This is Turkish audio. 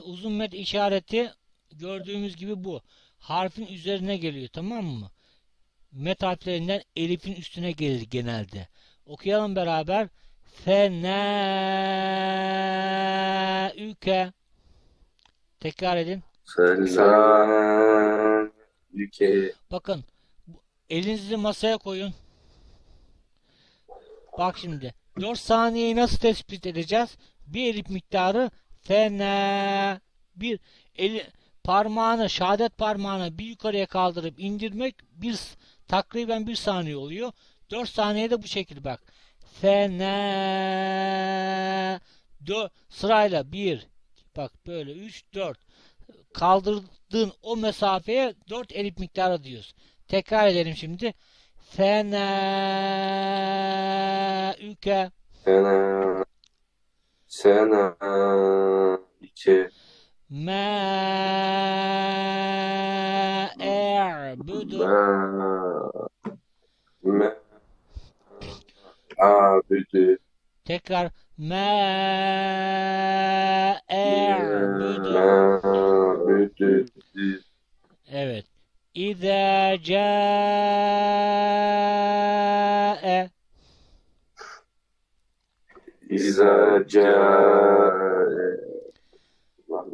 Uzun met işareti gördüğümüz gibi bu. Harfin üzerine geliyor tamam mı? Met harflerinden elifin üstüne gelir genelde. Okuyalım beraber. Fenâüke. Tekrar edin. Selam. Ülke. Bakın elinizi masaya koyun. Bak şimdi 4 saniyeyi nasıl tespit edeceğiz? Bir elif miktarı fena bir eli parmağını şehadet parmağını bir yukarıya kaldırıp indirmek bir takriben bir saniye oluyor. 4 saniyede bu şekilde bak. Fena dö sırayla 1 bak böyle 3 4 kaldırdığın o mesafeye 4 elif miktarı diyoruz. Tekrar edelim şimdi. Fenâüke Sena. İki. mâ e'budu Ma. Me. Abüdü. tekrar mâ e'budu Ma'büdü. evet İzâ câe İza ca'e.